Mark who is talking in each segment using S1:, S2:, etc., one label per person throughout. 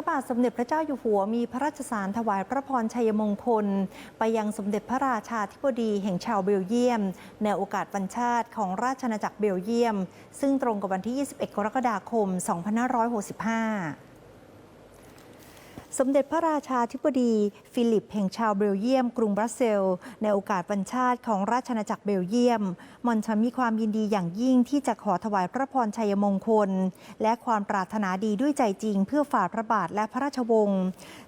S1: ระบาทสมเด็จพระเจ้าอยู่หัวมีพระราชสารถวายพระพรชัยมงคล ไปยังสมเด็จพระราชาธิบดีแห่งชาวเบลเยียม ในโอกาสวันชาติของราชอาณาจักรเบลเยียม ซึ่งตรงกับวันที่ 21 กรกฎาคม 2565 สมเด็จพระราชาธิบดี ฟิลิปแห่งชาวเบลเยียม กรุงบรัสเซลส์ในโอกาสวันชาติของราชอาณาจักรเบลเยียมมอนชันมีความยินดีอย่างยิ่งที่จะขอถวายพระพรชัยมงคล และความปรารถนาดีด้วยใจจริง เพื่อฝ่าพระบาทและพระราชวงศ์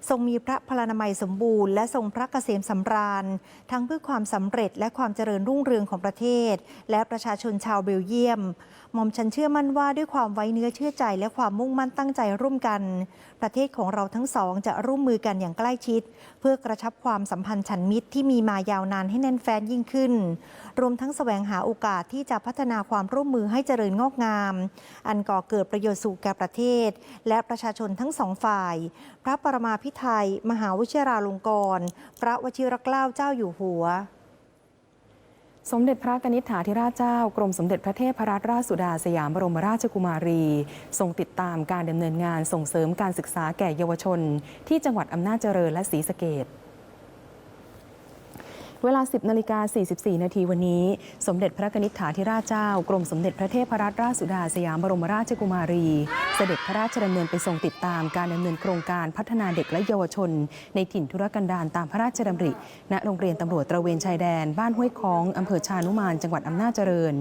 S1: ทรงมีพระพลานามัยสมบูรณ์และทรงพระเกษมสำราญ ทั้งเพื่อความสำเร็จและความเจริญรุ่งเรืองของประเทศ และประชาชนชาวเบลเยียมหม่อมฉันเชื่อมั่นว่าด้วยความไว้เนื้อเชื่อใจและความมุ่งมั่นตั้งใจร่วมกัน ประเทศของเราทั้งสองจะร่วมมือกันอย่างใกล้ชิด เพื่อกระชับความสัมพันธ์ฉันมิตรที่มีมายาวนานให้แน่นแฟ้นยิ่งขึ้น รวมทั้งแสวงหาโอกาสที่จะพัฒนาความร่วมมือให้เจริญงอกงาม อันก่อเกิดประโยชน์สู่แก่ประเทศ และประชาชนทั้งสองฝ่าย พระปรมาพิไทยมหาวชิราลงกรณ์พระวชิรเกล้าเจ้าอยู่หัว
S2: สมเด็จพระกนิษฐาธิราชเจ้ากรมสมเด็จพระเทพรัตนราชสุดาสยามบรมราชกุมารี ทรงติดตามการดำเนินงานส่งเสริมการศึกษาแก่เยาวชน ที่จังหวัดอำนาจเจริญและศรีสะเกด เวลา 10นาฬิกา44 นาทีวันนี้ สมเด็จพระนิษฐาธิราชเจ้า กรมสมเด็จพระเทพรัตนราชสุดาสยามบรมราชกุมารี เสด็จพระราชดำเนินไปทรงติดตามการดำเนินโครงการพัฒนาเด็กและเยาวชน ในถิ่นธุรกันดารตามพระราชดำริ ณ โรงเรียนตำรวจตระเวนชายแดน บ้านห้วยคองอำเภอชานุมานจังหวัดอำนาจเจริญ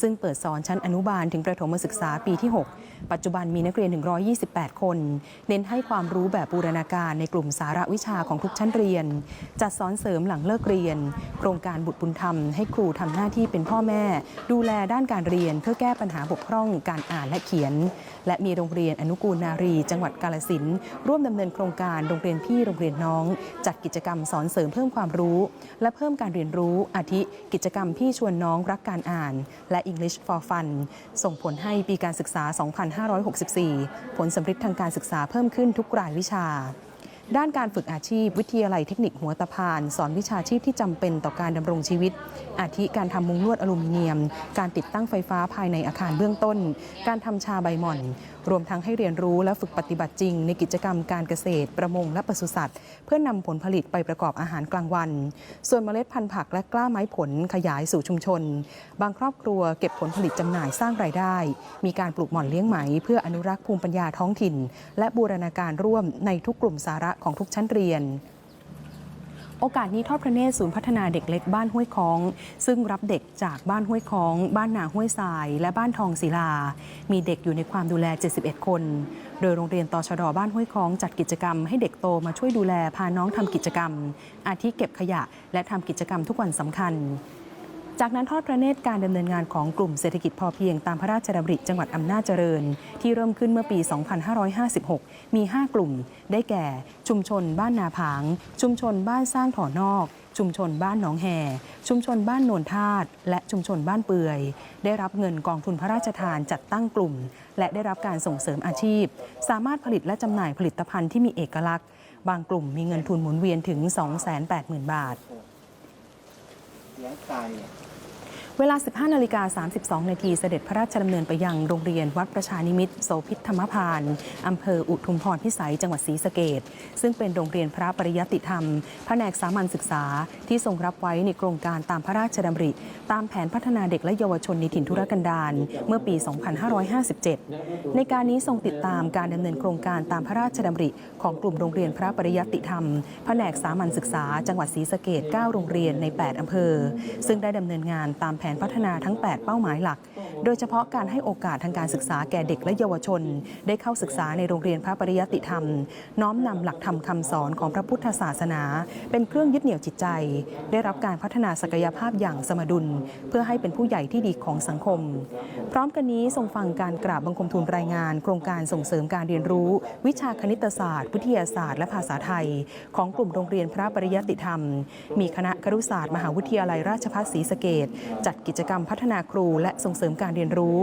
S2: ซึ่งเปิดสอนชั้นอนุบาลถึงประถมศึกษาปีที่ 6 ปัจจุบันมีนักเรียน 128 คน เน้นให้ความรู้แบบบูรณาการในกลุ่มสาระวิชาของทุกชั้นเรียน จัดสอนเสริมหลังเลิกเรียนโครงการบุตรบุญธรรมให้ครูทำหน้าที่เป็นพ่อแม่ ดูแลด้านการเรียนเพื่อแก้ปัญหาบกพร่องการอ่านและเขียน และมีโรงเรียนอนุกูลนารี จังหวัดกาลสินร่วมดำเนินโครงการโรงเรียนพี่โรงเรียนน้อง จัดกิจกรรมสอนเสริมเพิ่มความรู้ และเพิ่มการเรียนรู้อาทิ กิจกรรมพี่ชวนน้องรักการอ่าน และ English for Fun ส่งผลให้ปีการศึกษา 2564 ผลสำเร็จทางการศึกษาเพิ่มขึ้นทุกรายวิชา ด้านการฝึกอาชีพ วิทยาลัยเทคนิคหัวตะพาน สอนวิชาชีพที่จำเป็นต่อการดำรงชีวิต อาทิการทำมุงลวดอลูมิเนียม การติดตั้งไฟฟ้าภายในอาคารเบื้องต้น การทำชาใบหม่อน รวมทั้งให้เรียนรู้และฝึกปฏิบัติจริง ในกิจกรรมการเกษตร ประมงและปศุสัตว์ เพื่อนำผลผลิตไปประกอบอาหารกลางวัน ส่วนเมล็ดพันธุ์ผักและกล้าไม้ผลขยายสู่ชุมชน บางครอบครัวเก็บผลผลิตจำหน่ายสร้างรายได้ มีการปลูกหม่อนเลี้ยงไหม เพื่ออนุรักษ์ภูมิปัญญาท้องถิ่น และบูรณาการร่วมในทุกกลุ่มสาระของทุกชั้นเรียน โอกาสนี้ทอดพระเนตรศูนย์พัฒนาเด็กเล็กบ้านห้วยคอง ซึ่งรับเด็กจากบ้านห้วยคอง บ้านนาห้วยทราย และบ้านทองศิลา มีเด็กอยู่ในความดูแล 71 คน โดยโรงเรียนตชดบ้านห้วยคองจัดกิจกรรมให้เด็กโตมาช่วยดูแลพาน้องทำกิจกรรม อาทิเก็บขยะ และทำกิจกรรมทุกวันสำคัญ จากนั้นทอดพระเนตรการดำเนินงานของกลุ่มเศรษฐกิจพอเพียงตามพระราชดำริจังหวัดอำนาจเจริญ ที่เริ่มขึ้นเมื่อปี 2556 มี 5 กลุ่ม ได้แก่ ชุมชนบ้านนาผาง ชุมชนบ้านสร้างถอนอก ชุมชนบ้านหนองแห่ ชุมชนบ้านโนนทาดและชุมชนบ้านเปื่อย ได้รับเงินกองทุนพระราชทานจัดตั้งกลุ่ม และได้รับการส่งเสริมอาชีพ สามารถผลิตและจำหน่ายผลิตภัณฑ์ที่มีเอกลักษณ์ บางกลุ่มมีเงินทุนหมุนเวียนถึง 280,000 บาท
S3: เลี้ยงไก่
S2: เวลา 15นาฬิกา32 นาทีเสด็จพระราชดำเนินไปยังโรงเรียนวัดประชานิมิตโสพิธธรรมพานอำเภออุทุมพรพิสัยจังหวัดศรีสะเกดซึ่งเป็นโรงเรียนพระปริยติธรรมแผนกสามัญศึกษา ที่ทรงรับไว้ในโครงการตามพระราชดำริ ตามแผนพัฒนาเด็กและเยาวชนในถิ่นธุรกันดารเมื่อปี 2557 ในการนี้ทรงติดตามการดำเนินโครงการตามพระราชดำริ ของกลุ่มโรงเรียนพระปริยติธรรมแผนกสามัญศึกษา จังหวัดศรีสะเกด9โรงเรียนใน 8อำเภอ ซึ่งได้ดำเนินงานตามแผนพัฒนาทั้ง 8 เป้าหมายหลัก โดยเฉพาะการให้โอกาสทางการศึกษาแก่เด็กและเยาวชน ได้เข้าศึกษาในโรงเรียนพระปริยติธรรม น้อมนำหลักธรรมคำสอนของพระพุทธศาสนา เป็นเครื่องยึดเหนี่ยวจิตใจ ได้รับการพัฒนาศักยภาพอย่างสมดุล เพื่อให้เป็นผู้ใหญ่ที่ดีของสังคม พร้อมกันนี้ทรงฟังการกราบบังคมทูลรายงาน โครงการส่งเสริมการเรียนรู้ วิชาคณิตศาสตร์ วิทยาศาสตร์ และภาษาไทย ของกลุ่มโรงเรียนพระปริยติธรรม มีคณะครุศาสตร์ มหาวิทยาลัยราชภัฏศรีสะเกดจัดกิจกรรมพัฒนาครูและส่งเสริมการเรียนรู้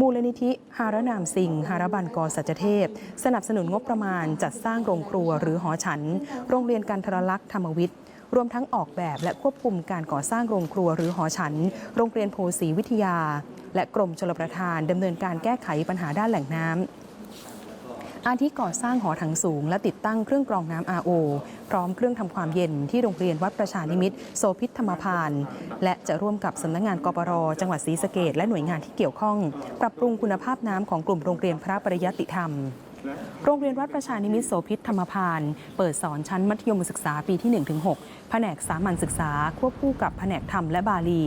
S2: มูลนิธิหารนามสิงห์หารบันกรสัจเทพ สนับสนุนงบประมาณจัดสร้างโรงครัวหรือหอฉัน โรงเรียนการทรลักษ์ธรรมวิทย์รวมทั้งออกแบบและควบคุมการก่อสร้างโรงครัวหรือหอฉัน โรงเรียนโพสีวิทยา และกรมชลประทานดำเนินการแก้ไขปัญหาด้านแหล่งน้ำ อาทิก่อสร้างหอถังสูง และติดตั้งเครื่องกรองน้ำ RO พร้อมเครื่องทำความเย็นที่โรงเรียนวัดประชานิมิตรโสพิษธรรมพาน และจะร่วมกับสำนักงานกปรจังหวัดศรีสะเกดและหน่วยงานที่เกี่ยวข้อง ปรับปรุงคุณภาพน้ำของกลุ่มโรงเรียนพระปริยติธรรม โรงเรียนวัดประชานิมิตรโสพิษธรรมพาน เปิดสอนชั้นมัธยมศึกษาปีที่ 1-6 แผนกสามัญศึกษา ควบคู่กับแผนกธรรมและบาลี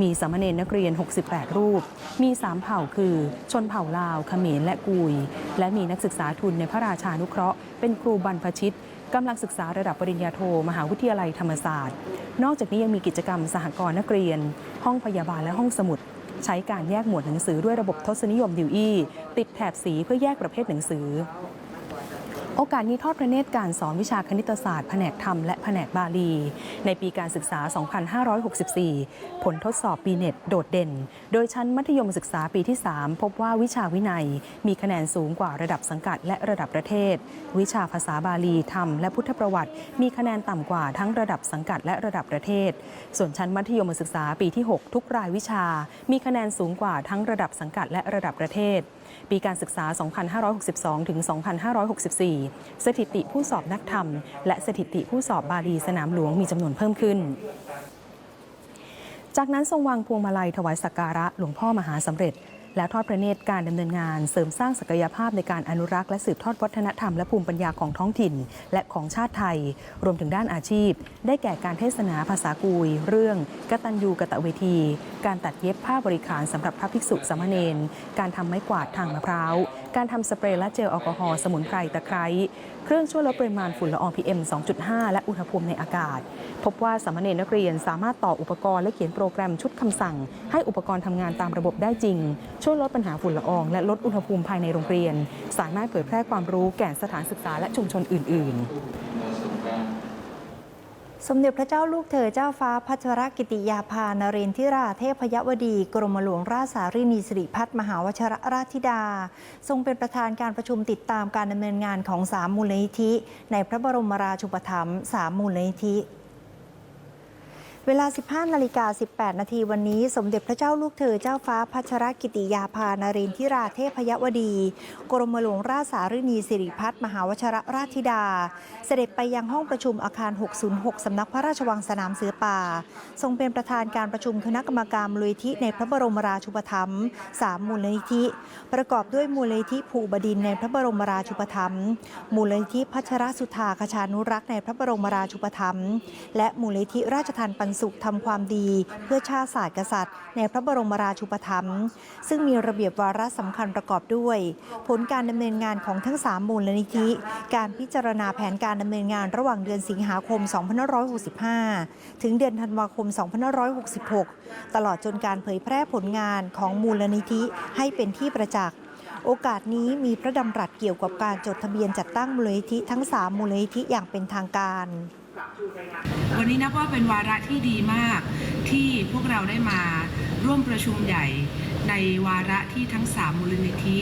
S2: มีสามเณรนักเรียน 68 รูป มี 3 เผ่าคือ ชนเผ่าลาวเขมรและกุย และมีนักศึกษาทุนในพระราชานุเคราะห์ เป็นครูบรรพชิตกำลังศึกษาระดับปริญญาโท มหาวิทยาลัยธรรมศาสตร์ นอกจากนี้ยังมีกิจกรรมสหกรณ์นักเรียน ห้องพยาบาลและห้องสมุด ใช้การแยกหมวดหนังสือด้วยระบบทศนิยมดิวอี้ติดแถบสีเพื่อแยกประเภทหนังสือ โอกาสนี้ทอดพระเนตรการสอนวิชาคณิตศาสตร์แผนกธรรมและแผนกบาลี ในปีการศึกษา 2564 ผลทดสอบปีเน็ตโดดเด่น โดยชั้นมัธยมศึกษาปีที่ 3 พบว่าวิชาวินัย มีคะแนนสูงกว่าระดับสังกัดและระดับประเทศ วิชาภาษาบาลีธรรมและพุทธประวัติ มีคะแนนต่ำกว่าทั้งระดับสังกัดและระดับประเทศ ส่วนชั้นมัธยมศึกษาปีที่ 6 ทุกรายวิชา มีคะแนนสูงกว่าทั้งระดับสังกัดและระดับประเทศ ปีการศึกษา 2562 ถึง 2564 สถิติผู้สอบนักธรรม และสถิติผู้สอบบาลีสนามหลวงมีจำนวนเพิ่มขึ้นจากนั้นทรงวางพวงมาลัยถวายสักการะหลวงพ่อมหาสำเร็จ และทอดพระเนตรการดำเนินงานเสริมสร้างศักยภาพในการอนุรักษ์และสืบทอดวัฒนธรรมและภูมิปัญญาของท้องถิ่น และของชาติไทย รวมถึงด้านอาชีพ ได้แก่การเทศนาภาษากุย เรื่องกตัญญูกะตะเวที การตัดเย็บผ้าบริขารสำหรับพระภิกษุสามเณรการทำไม้กวาดทางมะพร้าว การทำสเปรย์และเจลแอลกอฮอล์สมุนไพรตะไคร้เครื่องช่วยลดปริมาณฝุ่นละออง PM 2.5 และอุณหภูมิในอากาศ พบว่าสามเณรนักเรียนสามารถต่ออุปกรณ์และเขียนโปรแกรมชุดคำสั่ง ให้อุปกรณ์ทำงานตามระบบได้จริงช่วยลดปัญหาฝุ่นละออง และลดอุณหภูมิภายในโรงเรียน สามารถเผยแพร่ความรู้แก่สถานศึกษาและชุมชนอื่น ๆ
S1: สมเด็จพระเจ้าลูกเธอเจ้าฟ้าพัชรกิติยาภานเรนทิราเทพยวดี กรมหลวงราชสารินีสิริพัฒมหาวชรราชธิดา ทรงเป็นประธานการประชุมติดตามการดำเนินงานของสามมูลนิธิ ในพระบรมราชูปถัมภ์สามมูลนิธิ เวลา 15นาฬิกา18 นาทีวันนี้ สมเด็จพระเจ้าลูกเธอเจ้าฟ้าพัชรกิติยาภานรินทิราเทพยวดี กรมหลวงราชสารินีสิริพัฒน์มหาวชรราชธิดา เสด็จไปยังห้องประชุมอาคาร 606 สำนักพระราชวังสนามเสือป่า ทรงเป็นประธานการประชุมคณะกรรมการมูลนิธิในพระบรมราชูปถัมภ์สามมูลนิธิ ประกอบด้วยมูลนิธิภูบดินในพระบรมราชูปถัมภ์มูลนิธิพัชรสุธาคชานุรักษ์ในพระบรมราชูปถัมภ์และมูลนิธิราชทานปันสุขทำความดี เพื่อชาติศาสตร์กษัตริย์ ในพระบรมราชูปถัมภ์ซึ่งมีระเบียบวาระสำคัญประกอบด้วย ผลการดำเนินงานของทั้ง 3 มูลนิธิ การพิจารณาแผนการดำเนินงานระหว่างเดือนสิงหาคม 2565 ถึงเดือนธันวาคม 2566 ตลอดจนการเผยแพร่ผลงานของมูลนิธิให้เป็นที่ประจักษ์โอกาสนี้มีพระดำรัสเกี่ยวกับการจดทะเบียนจัดตั้งมูลนิธิทั้ง 3 มูลนิธิอย่างเป็นทางการ
S4: วันนี้นับว่าเป็นวาระที่ดีมากที่พวกเราได้มาร่วมประชุมใหญ่ ในวาระที่ทั้ง 3 มูลนิธิ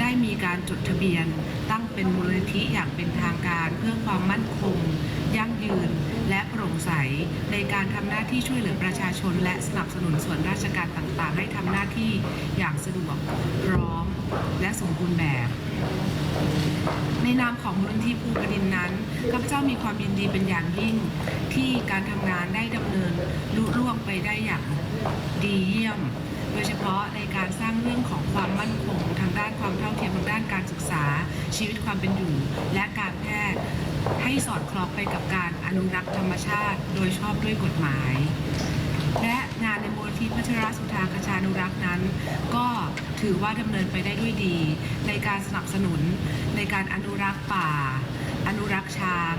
S4: ได้มีการจดทะเบียน ตั้งเป็นมูลนิธิอย่างเป็นทางการเพื่อความมั่นคง ยั่งยืน และโปร่งใส ในการทำหน้าที่ช่วยเหลือประชาชน และสนับสนุนส่วนราชการต่างๆ ให้ทำหน้าที่อย่างสะดวกพร้อม และสมบูรณ์แบบ ในนามของมูลนิธิภูกระดินนั้นข้าพเจ้ามีความยินดีเป็นอย่างยิ่ง ที่การทำงานได้ดำเนินลุล่วงไปได้อย่างดีเยี่ยม ยเฉพาะในการสร้างเรื่องของความมั่นคงทางด้านความเท่าเทียมทางด้านการศึกษา ชีวิตความเป็นอยู่ และการแพทย์ให้สอดคล้องไปกับการอนุรักษ์ธรรมชาติ โดยชอบด้วยกฎหมาย และงานในมูลที่พัชรสุธาคชานุรักษ์นั้น ก็ถือว่าดำเนินไปได้ด้วยดี ในการสนับสนุนในการอนุรักษ์ป่า อนุรักษ์ช้าง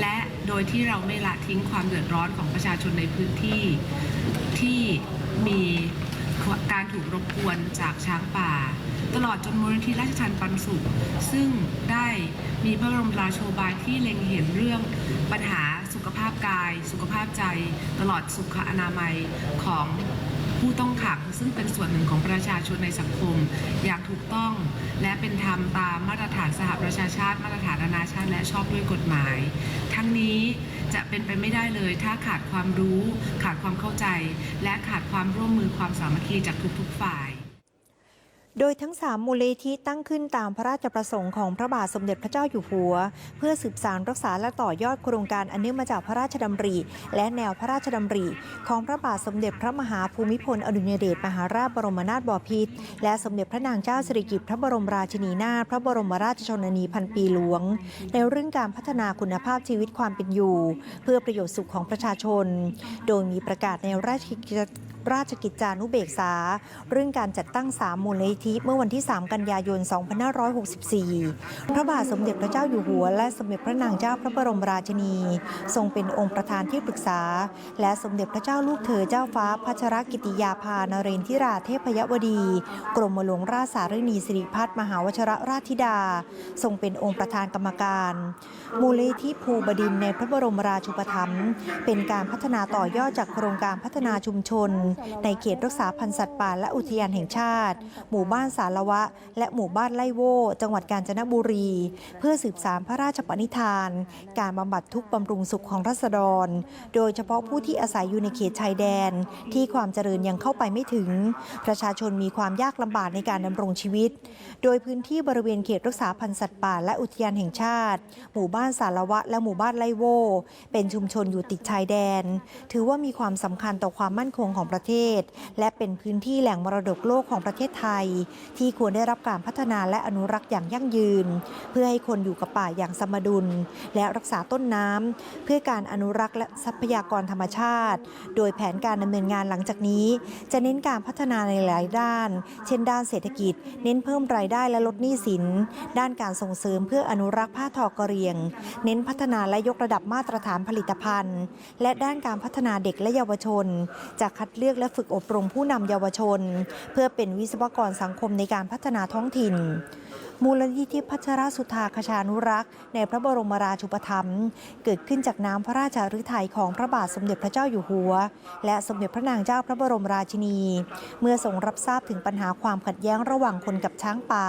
S4: และโดยที่เราไม่ละทิ้งความเดือดร้อนของประชาชนในพื้นที่ที่มี การถูกรบกวนจากช้างป่า ตลอดจนมูลนิธิราชทันปันสุข ซึ่งได้มีพระบรมราโชบายที่เล็งเห็นเรื่องปัญหาสุขภาพกาย สุขภาพใจ ตลอดสุขอนามัยของผู้ต้องขังซึ่งเป็นส่วนหนึ่งของประชาชนในสังคม อย่างถูกต้องและเป็นธรรมตามมาตรฐานสหประชาชาติ มาตรฐานนานาชาติและชอบด้วยกฎหมาย ทั้งนี้ จะเป็นไปไม่ได้เลย ถ้าขาดความรู้ ขาดความเข้าใจ และขาดความร่วมมือความสามัคคีจากทุกๆฝ่าย
S1: โดยทั้ง 3 มูลนิธิตั้งขึ้นตามพระราชประสงค์ของพระบาทสมเด็จพระเจ้าอยู่หัว เพื่อสืบสานรักษาและต่อยอดโครงการอันเนื่องมาจากพระราชดำริ และแนวพระราชดำริ ของพระบาทสมเด็จพระมหาภูมิพลอดุลยเดชมหาราชบรมนาถบพิตรและสมเด็จพระนางเจ้าสิริกิติ์พระบรมราชินีนาถพระบรมราชชนนีพันปีหลวง ในเรื่องการพัฒนาคุณภาพชีวิตความเป็นอยู่ เพื่อประโยชน์สุขของประชาชน โดยมีประกาศในราชกิจ ราชกิจจานุเบกษา เรื่องการจัดตั้ง3มูลนิธิเมื่อวันที่ 3 กันยายน 2564 พระบาทสมเด็จพระเจ้าอยู่หัว และสมเด็จพระนางเจ้าพระบรมราชินี ทรงเป็นองค์ประธานที่ปรึกษา และสมเด็จพระเจ้าลูกเธอเจ้าฟ้าพัชรกิติยาภานเรนทิราเทพยวดี กรมหลวงราชสารนีสิริพัฒน์มหาวชรราชธิดา ทรงเป็นองค์ประธานกรรมการ มูลนิธิภูบดินในพระบรมราชูปถัมภ์เป็นการพัฒนาต่อยอดจากโครงการพัฒนาชุมชนในเขตรักษาพันธุ์สัตว์ป่าและอุทยานแห่งชาติ หมู่บ้านสารวะ และหมู่บ้านไล่โวจังหวัดกาญจนบุรี เพื่อสืบสารพระราชปณิธาน การบำบัดทุกบำรุงสุขของรัษฎร โดยเฉพาะผู้ที่อาศัยอยู่ในเขตชายแดน ที่ความเจริญยังเข้าไปไม่ถึง ประชาชนมีความยากลำบากในการดำรงชีวิต โดยพื้นที่บริเวณเขตรักษาพันธุ์สัตว์ป่าและอุทยานแห่งชาติ หมู่บ้านสารวะ และหมู่บ้านไล่โวเป็นชุมชนอยู่ติดชายแดน ถือว่ามีความสำคัญต่อความมั่นคงของประเทศและเป็นพื้นที่แหล่งมรดกโลกของประเทศไทย ที่ควรได้รับการพัฒนาและอนุรักษ์อย่างยั่งยืน เพื่อให้คนอยู่กับป่าอย่างสมดุล และรักษาต้นน้ำเพื่อการอนุรักษ์และทรัพยากรธรรมชาติ โดยแผนการดำเนินงานหลังจากนี้ จะเน้นการพัฒนาในหลายด้าน เช่น ด้านเศรษฐกิจ เน้นเพิ่มรายได้และลดหนี้สิน ด้านการส่งเสริมเพื่ออนุรักษ์ผ้าทอกระเรียง เน้นพัฒนาและยกระดับมาตรฐานผลิตภัณฑ์ และด้านการพัฒนาเด็กและเยาวชน จะคัดเลือกและฝึกอบรมผู้นำเยาวชน เพื่อเป็นวิศวกรสังคมในการพัฒนาท้องถิ่น มูลนิธิพัชรสุธาคชานุรักษ์ ในพระบรมราชูปถัมภ์เกิดขึ้นจากน้ำพระราชฤทัยของพระบาทสมเด็จพระเจ้าอยู่หัว และสมเด็จพระนางเจ้าพระบรมราชินี เมื่อทรงรับทราบถึงปัญหาความขัดแย้งระหว่างคนกับช้างป่า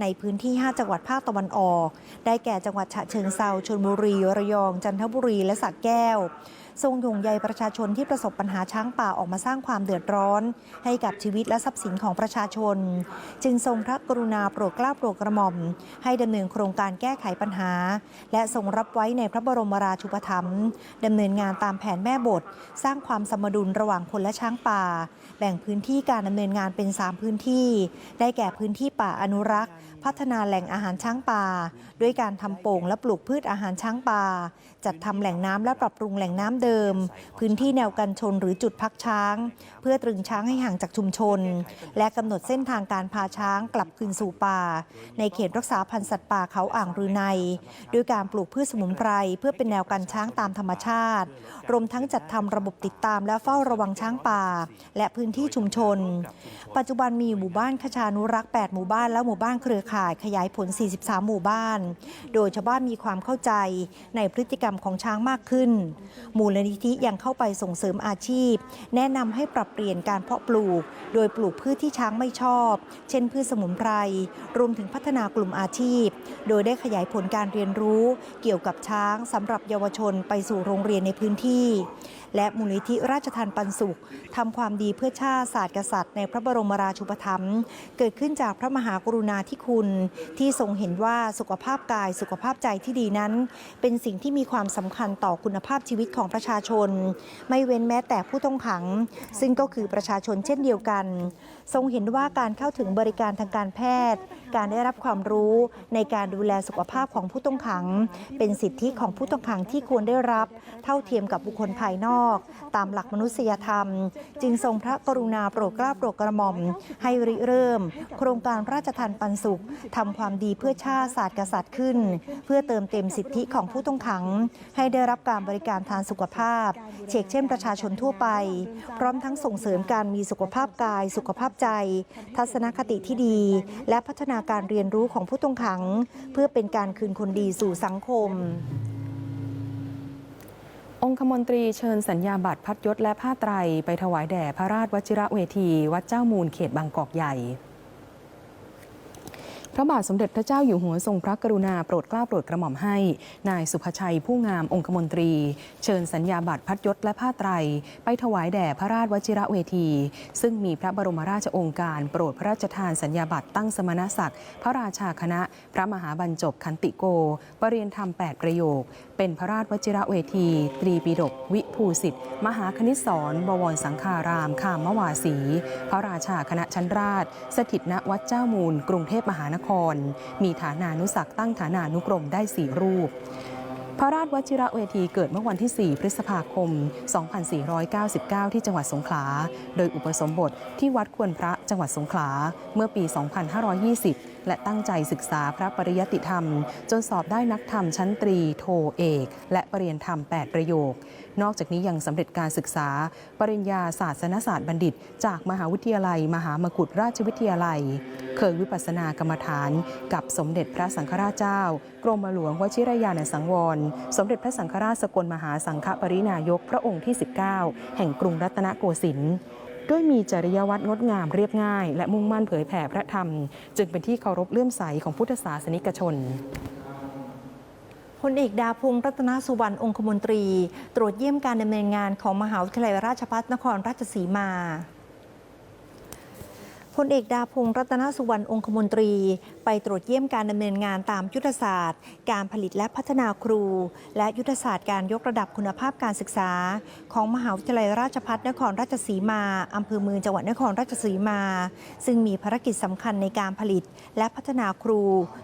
S1: ในพื้นที่ 5 จังหวัดภาคตะวันออก ได้แก่จังหวัดฉะเชิงเซาชลบุรีระยอง จันทบุรีและสระแก้ว ทรงห่วงใยประชาชนที่ประสบปัญหาช้างป่าออกมาสร้างความเดือดร้อน ให้กับชีวิตและทรัพย์สินของประชาชน จึงทรงพระกรุณาโปรดเกล้าโปรดกระหม่อม ให้ดำเนินโครงการแก้ไขปัญหา และทรงรับไว้ในพระบรมราชูปถัมภ์ดำเนินงานตามแผนแม่บท สร้างความสมดุลระหว่างคนและช้างป่า แบ่งพื้นที่การดำเนินงานเป็น 3 พื้นที่ ได้แก่พื้นที่ป่าอนุรักษ์ พัฒนาแหล่งอาหารช้างป่า ด้วยการทำโป่งและปลูกพืชอาหารช้างป่า จัดทำแหล่งน้ำและปรับปรุงแหล่งน้ำเดิม พื้นที่แนวกันชนหรือจุดพักช้าง เพื่อตรึงช้างให้ห่างจากชุมชน และกำหนดเส้นทางการพาช้างกลับคืนสู่ป่า ในเขตรักษาพันธุ์สัตว์ป่าเขาอ่างรือในด้วยการปลูกพืชสมุนไพรเพื่อเป็นแนวกันช้างตามธรรมชาติ รวมทั้งจัดทำระบบติดตามและเฝ้าระวังช้างป่า และพื้นที่ชุมชน ปัจจุบันมีหมู่บ้านขชานุรักษ์ 8 หมู่บ้านและหมู่บ้านเครือข่ายขยายผล 43 หมู่บ้าน โดยชาวบ้านมีความเข้าใจในพฤติกรรมของช้างมากขึ้น มูลนิธิยังเข้าไปส่งเสริมอาชีพ แนะนำให้ปรับเปลี่ยนการเพาะปลูก โดยปลูกพืชที่ช้างไม่ชอบ เช่นพืชสมุนไพร รวมถึงพัฒนากลุ่มอาชีพ โดยได้ขยายผลการเรียนรู้เกี่ยวกับช้างสำหรับเยาวชนไปสู่โรงเรียนในพื้นที่ และมูลนิธิราชทานปันสุขทำความดีเพื่อชาติศาสตร์กษัตริย์ในพระบรมราชูปถัมภ์เกิดขึ้นจากพระมหากรุณาธิคุณที่ทรงเห็นว่าสุขภาพกายสุขภาพใจที่ดีนั้น เป็นสิ่งที่มีความสำคัญต่อคุณภาพชีวิตของประชาชน ไม่เว้นแม้แต่ผู้ต้องขัง ซึ่งก็คือประชาชนเช่นเดียวกัน ทรงเห็นว่าการเข้าถึงบริการทางการแพทย์ การได้รับความรู้ในการดูแลสุขภาพของผู้ต้องขัง เป็นสิทธิของผู้ต้องขังที่ควรได้รับ เท่าเทียมกับบุคคลภายนอก ตามหลักมนุษยธรรม จึงทรงพระกรุณาโปรดเกล้าโปรดกระหม่อม ให้ริเริ่ม โครงการราชทานปันสุขทำความดีเพื่อชาติศาสตร์กษัตริย์ขึ้น เพื่อเติมเต็มสิทธิของผู้ต้องขัง ให้ได้รับการบริการทางสุขภาพเชกเช่นประชาชนทั่วไป พร้อมทั้งส่งเสริมการมีสุขภาพกาย สุขภาพใจ ทัศนคติที่ดี และพัฒนาการเรียนรู้ของผู้ต้องขัง เพื่อเป็นการคืนคนดีสู่สังคม
S2: องคมนตรีเชิญสัญญาบัตรพัดยศและผ้าไตร ไปถวายแด่พระราชวชิระเวที วัดเจ้ามูลเขตบางกอกใหญ่ พระบาทสมเด็จพระเจ้าอยู่หัวทรงพระกรุณาโปรดเกล้าโปรดกระหม่อมให้ นายสุภชัยผู้งามองคมนตรี เชิญสัญญาบัตรพัดยศและผ้าไตร ไปถวายแด่พระราชวชิระเวที ซึ่งมีพระบรมราชองค์การ โปรดพระราชทานสัญญาบัตรตั้งสมณศักดิ์ พระราชาคณะ พระมหาบรรจบขันติโกปรริยนธรรม8ประโยค เป็นพระราชวชิระเวที ตรีปิฎกวิภูสิทธิ์ มหาคณิตศรบวรสังฆารามคามวาสี พระราชาคณะชั้นราช สถิตณวัดเจ้ามูล กรุงเทพมหานครมีฐานานุศักตั้งฐานานุกรมได้สี่รูป พระราชวชิระเวทีเกิดเมื่อวันที่ 4 พฤษภาคม 2499 ที่จังหวัดสงขลา โดยอุปสมบทที่วัดควรพระจังหวัดสงขลา เมื่อปี 2520 และตั้งใจศึกษาพระปริยติธรรม จนสอบได้นักธรรมชั้นตรี โทเอก และปรริญญาธรรม 8 ประโยค นอกจากนี้ยังสำเร็จการศึกษา ปริญญาศาสนศาสตร์บัณฑิต จากมหาวิทยาลัย มหามกุฏราชวิทยาลัย เคยวิปัสสนากรรมฐาน กับสมเด็จพระสังฆราชเจ้า กรมหลวงวชิรยานสังวร สมเด็จพระสังฆราชสกลมหาสังฆปรินายกพระองค์ที่ 19 แห่งกรุงรัตนโกสินทร์ด้วยมีจริยวัตรงดงามเรียบง่าย และมุ่งมั่นเผยแผ่พระธรรม จึงเป็นที่เคารพเลื่อมใสของพุทธศาสนิกชน
S1: พลเอกดาพงศ์รัตนสุวรรณองคมนตรี ตรวจเยี่ยมการดำเนินงานของมหาวิทยาลัยราชภัฏนครราชสีมา พลเอกดาพงศ์รัตนสุวรรณองคมนตรี ไปตรวจเยี่ยมการดำเนินงานตามยุทธศาสตร์ การผลิตและพัฒนาครู และยุทธศาสตร์การยกระดับคุณภาพการศึกษา ของมหาวิทยาลัยราชภัฏนครราชสีมาอำเภอเมืองจังหวัดนครราชสีมา ซึ่งมีภารกิจสำคัญในการผลิต และพัฒนาครู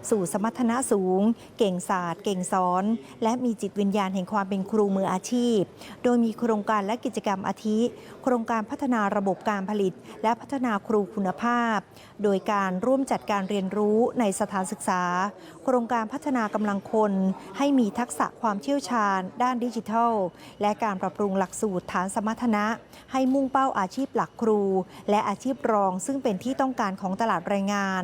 S1: สู่สมรรถนะสูง เก่งศาสตร์ เก่งสอน และมีจิตวิญญาณแห่งความเป็นครูมืออาชีพ โดยมีโครงการและกิจกรรมอาทิ โครงการพัฒนาระบบการผลิต และพัฒนาครูคุณภาพ โดยการร่วมจัดการเรียนรู้ในสถานศึกษา ครงการพัฒนากำลังคน ให้มีทักษะความเชี่ยวชาญ ด้านดิจิทัล และการปรับปรุงหลักสูตรฐานสมรรถนะ ให้มุ่งเป้าอาชีพหลักครู และอาชีพรอง ซึ่งเป็นที่ต้องการของตลาดแรงงาน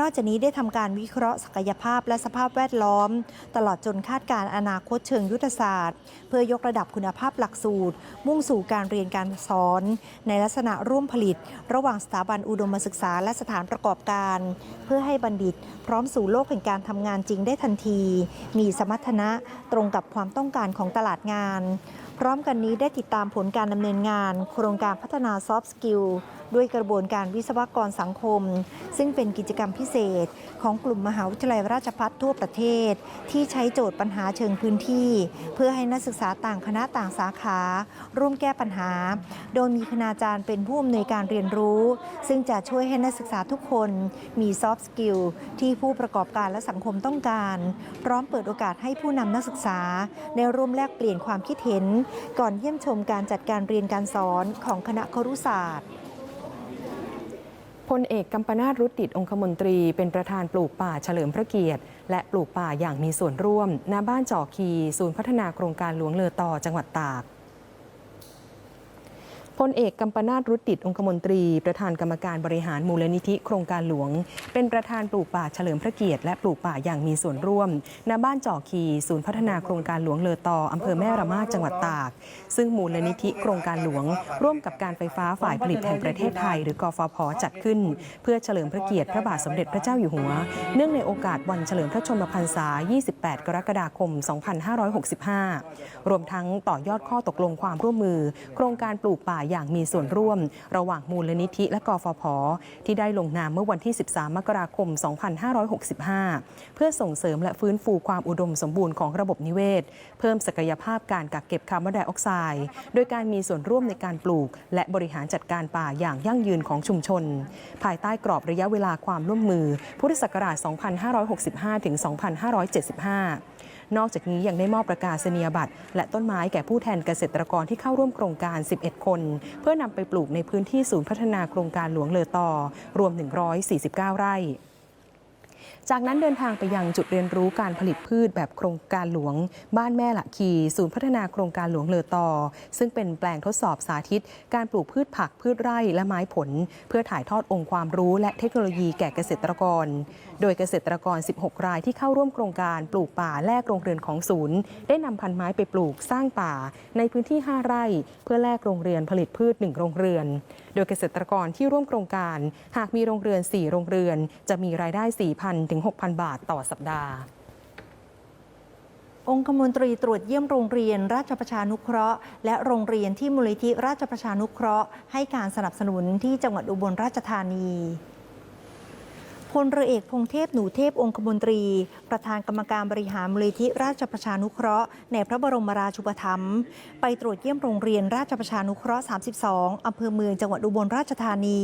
S1: นอกจากนี้ได้ทำการวิเคราะห์ศักยภาพและสภาพแวดล้อม ตลอดจนคาดการณ์อนาคตเชิงยุทธศาสตร์ เพื่อยกระดับคุณภาพหลักสูตร มุ่งสู่การเรียนการสอน ในลักษณะร่วมผลิต ระหว่างสถาบันอุดมศึกษาและสถานประกอบการ เพื่อให้บัณฑิต พร้อมสู่โลกแห่งการททำงานจริงได้ทันที มีสมรรถนะตรงกับความต้องการของตลาดงาน พร้อมกันนี้ได้ติดตามผลการดำเนินงาน โครงการพัฒนาซอฟต์สกิล ด้วยกระบวนการวิศวกรสังคม ซึ่งเป็นกิจกรรมพิเศษ ของกลุ่มมหาวิทยาลัยราชภัฏทั่วประเทศ ที่ใช้โจทย์ปัญหาเชิงพื้นที่ เพื่อให้นักศึกษาต่างคณะต่างสาขา ร่วมแก้ปัญหา โดยมีคณาจารย์เป็นผู้อำนวยการเรียนรู้ ซึ่งจะช่วยให้นักศึกษาทุกคนมีซอฟต์สกิลที่ผู้ประกอบการและสังคมต้องการ พร้อมเปิดโอกาสให้ผู้นำนักศึกษาได้ร่วมแลกเปลี่ยนความคิดเห็น ก่อนเยี่ยมชมการจัดการเรียนการสอนของคณะครุศาสตร์
S2: พลเอกกัมปนาตรุติดองคมนตรีเป็นประธานปลูกป่าเฉลิมพระเกียรติ และปลูกป่าอย่างมีส่วนร่วมณบ้านจอคี ศูนย์พัฒนาโครงการหลวงเลอต่อจังหวัดตาก ลเอกกัมปนาตรุตติดองคมนตรี ประธานกรรมการบริหารมูลนิธิโครงการหลวง เป็นประธานปลูกป่าเฉลิมพระเกียรติและปลูกป่าอย่างมีส่วนร่วมณบ้านจอคี ศูนย์พัฒนาโครงการหลวงเลอต่ออำเภอแม่ระมาจังหวัดตาก ซึ่งมูลนิธิโครงการหลวง ร่วมกับการไฟฟ้าฝ่ายผลิตแห่งประเทศไทย หรือกฟผจัดขึ้น เพื่อเฉลิมพระเกียรติพระบาทสมเด็จพระเจ้าอยู่หัว เนื่องในโอกาสวันเฉลิมพระชนมพรรษา 28 กรกฎาคม 2565 รวมทั้งต่อยอดข้อตกลงความร่วมมือ โครงการปลูกป่าอย่างมีส่วนร่วม ระหว่างมูลนิธิและกฟผ ที่ได้ลงนามเมื่อวันที่ 13 มกราคม 2565 เพื่อส่งเสริมและฟื้นฟูความอุดมสมบูรณ์ของระบบนิเวศ เพิ่มศักยภาพการกักเก็บคาร์บอนไดออกไซด์โดยการมีส่วนร่วมในการปลูก และบริหารจัดการป่าอย่างยั่งยืนของชุมชน ภายใต้กรอบระยะเวลาความร่วมมือ พุทธศักราช 2565 ถึง 2575 นอกจากนี้ยังได้มอบประกาศนียบัตรและต้นไม้แก่ผู้แทนเกษตรกรที่เข้าร่วมโครงการ 11 คน เพื่อนำไปปลูกในพื้นที่ศูนย์พัฒนาโครงการหลวงเลอต่อ รวม 149 ไร่จากนั้นเดินทางไปยังจุดเรียนรู้การผลิตพืชแบบโครงการหลวง บ้านแม่ละคี ศูนย์พัฒนาโครงการหลวงเลอต่อซึ่งเป็นแปลงทดสอบสาธิต การปลูกพืชผักพืชไร่และไม้ผล เพื่อถ่ายทอดองค์ความรู้และเทคโนโลยีแก่เกษตรกร โดยเกษตรกร 16 รายที่เข้าร่วมโครงการปลูกป่าแลกโรงเรือนของศูนย์ ได้นำพันไม้ไปปลูกสร้างป่า ในพื้นที่ 5 ไร่ เพื่อแลกโรงเรือนผลิตพืช 1 โรงเรือน โดยเกษตรกรที่ร่วมโครงการ หากมีโรงเรือน 4 โรงเรือน จะมีรายได้5,000 ถึง 6,000 บาทต่อสัปดาห์
S1: องคมนตรีตรวจเยี่ยมโรงเรียนราชประชานุเคราะห์ และโรงเรียนที่มูลนิธิราชประชานุเคราะห์ ให้การสนับสนุนที่จังหวัดอุบลราชธานี พลเรือเอกพงเทพหนูเทพองคมนตรี ประธานกรรมการบริหารมูลนิธิราชประชานุเคราะห์ในพระบรมราชูปถัมภ์ไปตรวจเยี่ยมโรงเรียนราชประชานุเคราะห์ 32 อำเภอเมืองจังหวัดอุบลราชธานี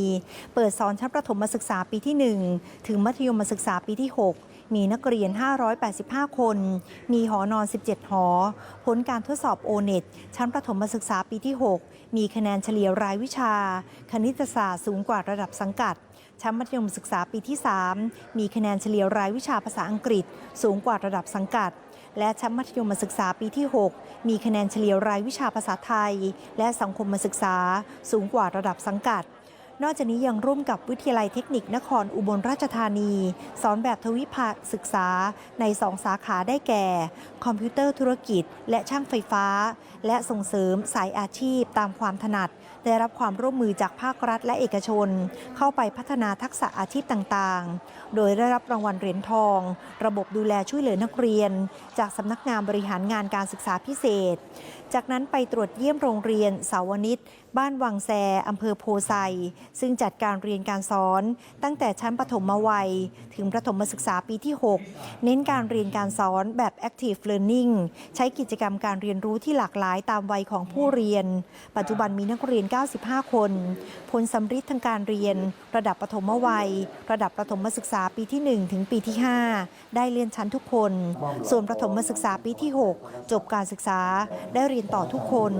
S1: เปิดสอนชั้นประถมศึกษาปีที่ 1 ถึงมัธยมศึกษาปีที่ 6 มีนักเรียน 585 คน มีหอนอน 17 หอ ผลการทดสอบโอเน็ตชั้นประถมศึกษาปีที่ 6 มีคะแนนเฉลี่ยรายวิชา คณิตศาสตร์สูงกว่าระดับสังกัด ชั้นมัธยมศึกษาปีที่ 3 มีคะแนนเฉลี่ยรายวิชาภาษาอังกฤษ สูงกว่าระดับสังกัด และชั้นมัธยมศึกษาปีที่ 6 มีคะแนนเฉลี่ยรายวิชาภาษาไทย และสังคมศึกษา สูงกว่าระดับสังกัด นอกจากนี้ยังร่วมกับวิทยาลัยเทคนิคนครอุบลราชธานี สอนแบบทวิภาคศึกษาในสองสาขาได้แก่ คอมพิวเตอร์ธุรกิจ และช่างไฟฟ้า และส่งเสริมสายอาชีพตามความถนัด ได้รับความร่วมมือจากภาครัฐและเอกชน เข้าไปพัฒนาทักษะอาชีพต่างๆ โดยได้รับรางวัลเหรียญทอง ระบบดูแลช่วยเหลือนักเรียน จากสำนักงานบริหารงานการศึกษาพิเศษ จากนั้นไปตรวจเยี่ยมโรงเรียนเสาวนิตบ้านวังแซอำเภอโพไซ ซึ่งจัดการเรียนการสอนตั้งแต่ชั้นประถมวัย ถึงประถมศึกษาปีที่ 6 เน้นการเรียนการสอนแบบ active learning ใช้กิจกรรมการเรียนรู้ที่หลากหลายตามวัยของผู้เรียน ปัจจุบันมีนักเรียน 95 คน ผลสำฤทธิ์ทางการเรียน ระดับประถมวัย ระดับประถมศึกษาปีที่ 1 ถึงปีที่ 5 ได้เรียนชั้นทุกคน ส่วนประถมศึกษาปีที่ 6 จบการศึกษาได้เรียนต่อทุกคน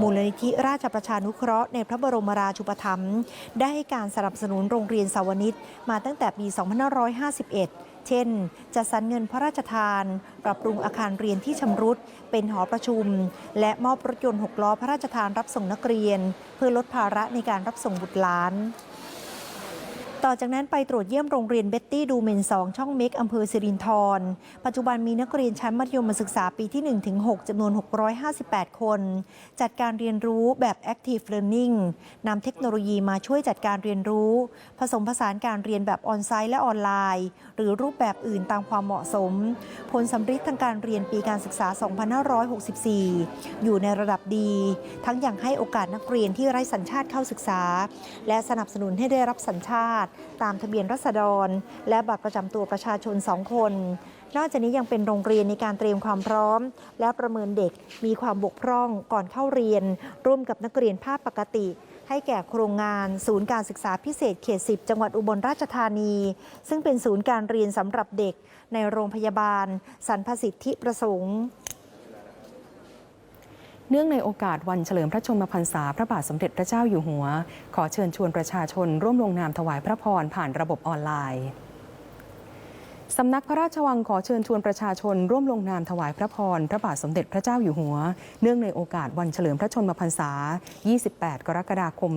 S1: มูลนิธิราชประชานุเคราะห์ในพระบรมราชูปถัมภ์ได้ให้การสนับสนุนโรงเรียนสาวนิตมาตั้งแต่ปี 2551เช่น จะสรรเงินพระราชทาน ปรับปรุงอาคารเรียนที่ชำรุด เป็นหอประชุม และมอบรถยนต์หกล้อพระราชทานรับส่งนักเรียน เพื่อลดภาระในการรับส่งบุตรหลาน ต่อจากนั้นไปตรวจเยี่ยมโรงเรียนเบ็ตตี้ดูเมน 2 ช่องเม็กอำเภอสิรินธร ปัจจุบันมีนักเรียนชั้นมัธยมศึกษาปีที่1ถึง6จำนวน 658 คน จัดการเรียนรู้แบบ Active Learning นำเทคโนโลยีมาช่วยจัดการเรียนรู้ ผสมผสานการเรียนแบบออนไซต์และออนไลน์ หรือรูปแบบอื่นตามความเหมาะสม ผลสำฤทธิ์ทางการเรียนปีการศึกษา 2564 อยู่ในระดับดี ทั้งอย่างให้โอกาสนักเรียนที่ไร้สัญชาติเข้าศึกษา และสนับสนุนให้ได้รับสัญชาติตามทะเบียนรัษฎร และบัตรประจำตัวประชาชน 2 คน นอกจากนี้ยังเป็นโรงเรียนในการเตรียมความพร้อม และประเมินเด็กมีความบกพร่องก่อนเข้าเรียน ร่วมกับนักเรียนภาพปกติ ให้แก่โครงงาน ศูนย์การศึกษาพิเศษเขต 10 จังหวัดอุบลราชธานี ซึ่งเป็นศูนย์การเรียนสำหรับเด็กในโรงพยาบาลสรรพสิทธิประสงค์
S2: เนื่องในโอกาสวันเฉลิมพระชนมพรรษาพระบาทสมเด็จพระเจ้าอยู่หัว ขอเชิญชวนประชาชนร่วมลงนามถวายพระพรผ่านระบบออนไลน์ สำนักพระราชวังขอเชิญชวนประชาชน ร่วมลงนามถวายพระพร พระบาทสมเด็จพระเจ้าอยู่หัว เนื่องในโอกาสวันเฉลิมพระชนมพรรษา 28 กรกฎาคม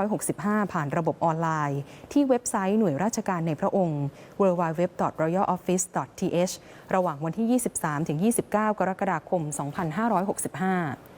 S2: 2565 ผ่านระบบออนไลน์ ที่เว็บไซต์หน่วยราชการในพระองค์ www.royaloffice.th ระหว่างวันที่ 23-29 กรกฎาคม 2565